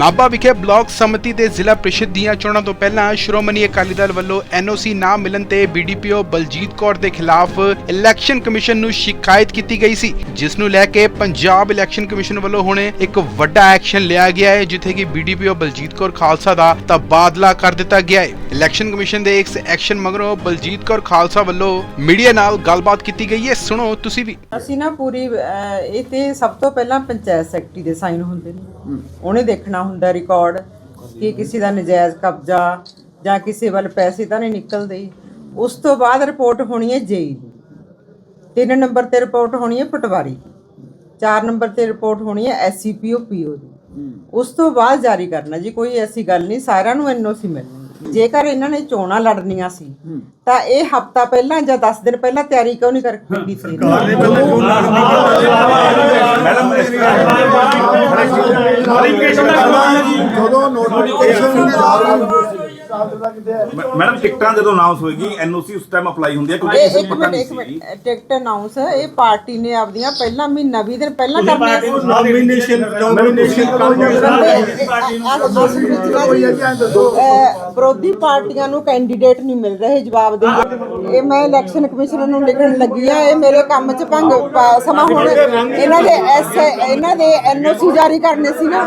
ਨਾਭਾ ਵਿਖੇ ਬਲਾਕ ਸਮਿਤੀ ਤੇ ਜ਼ਿਲ੍ਹਾ ਪ੍ਰੀਸ਼ਦ ਦੀਆਂ ਚੋਣਾਂ ਤੋਂ ਪਹਿਲਾਂ ਸ਼੍ਰੋਮਣੀ ਅਕਾਲੀ ਦਲ ਵੱਲੋਂ ਐਨਓਸੀ ਨਾ ਮਿਲਣ ਤੇ ਬੀਡੀਪੀਓ ਬਲਜੀਤ ਕੌਰ ਦੇ ਖਿਲਾਫ ਇਲੈਕਸ਼ਨ ਕਮਿਸ਼ਨ ਨੂੰ ਸ਼ਿਕਾਇਤ ਕੀਤੀ ਗਈ ਸੀ, ਜਿਸ ਨੂੰ ਲੈ ਕੇ ਪੰਜਾਬ ਇਲੈਕਸ਼ਨ ਕਮਿਸ਼ਨ ਵੱਲੋਂ ਹੁਣ ਇੱਕ ਵੱਡਾ ਐਕਸ਼ਨ ਲਿਆ ਗਿਆ ਹੈ, ਜਿੱਥੇ ਕਿ ਬੀਡੀਪੀਓ ਬਲਜੀਤ ਕੌਰ ਖਾਲਸਾ ਦਾ ਤਬਾਦਲਾ ਕਰ ਦਿੱਤਾ ਗਿਆ ਹੈ। ਇਲੈਕਸ਼ਨ ਕਮਿਸ਼ਨ ਦੇ ਇਸ ਐਕਸ਼ਨ ਮਗਰੋਂ ਬਲਜੀਤ ਕੌਰ ਖਾਲਸਾ ਵੱਲੋਂ ਮੀਡੀਆ ਨਾਲ ਗੱਲਬਾਤ ਕੀਤੀ ਗਈ ਹੈ। ਸੁਣੋ ਤੁਸੀਂ ਵੀ। ਅਸੀਂ ਨਾ ਪੂਰੀ ਅਹ, ਇਹ ਤੇ ਸਭ ਤੋਂ ਪਹਿਲਾਂ ਪੰਚਾਇਤ ਸੈਕਟਰੀ ਦੇ ਸਾਈਨ ਹੁੰਦੇ ਨੇ। ਉਹਨੇ ਦੇਖਣਾ ਹੁੰਦਾ ਰਿਕਾਰਡ ਕਿ ਕਿਸੇ ਦਾ ਨਜਾਇਜ਼ ਕਬਜ਼ਾ ਜਾਂ ਕਿਸੇ ਵੱਲ ਪੈਸੇ ਤਾਂ ਨਹੀਂ ਨਿਕਲਦੇ। ਉਸ ਤੋਂ ਬਾਅਦ ਰਿਪੋਰਟ ਹੋਣੀ ਹੈ ਜੇਈ ਦੀ। ਤਿੰਨ ਨੰਬਰ ਤੇ ਰਿਪੋਰਟ ਹੋਣੀ ਹੈ ਪਟਵਾਰੀ ਦੀ। ਚਾਰ ਨੰਬਰ ਤੇ ਰਿਪੋਰਟ ਹੋਣੀ ਹੈ ਐਸਸੀਪੀਓ ਪੀਓ ਦੀ। ਉਸ ਤੋਂ ਬਾਅਦ ਜਾਰੀ ਕਰਨਾ ਜੀ ਕੋਈ ਐਸੀ ਗੱਲ ਨਹੀਂ ਸਾਰਿਆਂ ਨੂੰ ਐਨਓਸੀ ਮਿਲਣੀ। ਜੇਕਰ ਇਹਨਾਂ ਨੇ ਚੋਣਾਂ ਲੜਨੀਆਂ ਸੀ ਤਾਂ ਇਹ ਹਫਤਾ ਪਹਿਲਾਂ ਜਾਂ 10 ਦਿਨ ਪਹਿਲਾਂ ਤਿਆਰੀ ਕਿਉਂ ਨਹੀਂ ਕੀਤੀ ਜਦੋਂ ਨੋਟੀਫਿਕੇਸ਼ਨ ਮੈਡਮ ਟਿਕਟਾਂ ਜਦੋਂ ਅਨਾਉਂਸ ਹੋਏਗੀ ਐਨਓਸੀ ਉਸ ਟਾਈਮ ਅਪਲਾਈ ਹੁੰਦੀ ਹੈ ਕਿਉਂਕਿ ਇਹ ਕਿਸੇ ਇੱਕ ਪਤਾ ਮਿੰਟ ਨਹੀਂ ਇੱਕ ਸੀ ਮਿੰਟ ਟਿਕਟ ਅਨਾਉਂਸ ਇਹ ਪਾਰਟੀ ਨੇ ਆਪਦੀਆਂ ਪਹਿਲਾਂ ਮਹੀਨਾ 20 ਦਿਨ ਪਹਿਲਾਂ ਕਰਨੀਆਂ ਸੀ ਨੋਮੀਨੇਸ਼ਨ ਨੋਮੀਨੇਸ਼ਨ ਅਹ ਵਿਰੋਧੀ ਪਾਰਟੀਆਂ ਨੂੰ ਕੈਂਡੀਡੇਟ ਨਹੀਂ ਮਿਲ ਰਹੇ ਜਵਾਬ ਦੇ ਇਹ ਮੈਂ ਇਲੈਕਸ਼ਨ ਕਮਿਸ਼ਨਰ ਨੂੰ ਲਿਖਣ ਲੱਗੀ ਆ ਇਹ ਮੇਰੇ ਕੰਮ 'ਚ ਭੰਗ ਪਾ- ਸਮਾਂ ਹੁਣ ਇਹਨਾਂ ਦੇ ਐਸ ਇਹਨਾਂ ਦੇ ਐਨਓਸੀ ਜਾਰੀ ਕਰਨੇ ਸੀ ਨਾ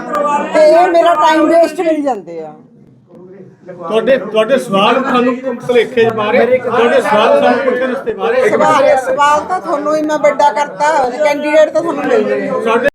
ਤੇ ਇਹ ਮੇਰਾ ਟਾਈਮ ਵੇਸਟ ਕਰੀ ਜਾਂਦੇ ਆ ਤੁਹਾਡੇ ਤੁਹਾਡੇ ਸਵਾਲ ਤੁਹਾਨੂੰ ਭੁਲੇਖੇ ਚ ਮਾਰੇ। ਤੁਹਾਡੇ ਸਵਾਲ ਸਾਨੂੰ ਪੁੱਛਣ ਰਸਤੇ ਮਾਰੇ। ਸਵਾਲ ਸਵਾਲ ਤਾਂ ਤੁਹਾਨੂੰ ਹੀ ਮੈਂ ਵੱਡਾ ਕਰਤਾ ਕੈਂਡੀਡੇਟ ਤਾਂ ਤੁਹਾਨੂੰ ਮਿਲ ਜਾਣੇ ਸਾਡੇ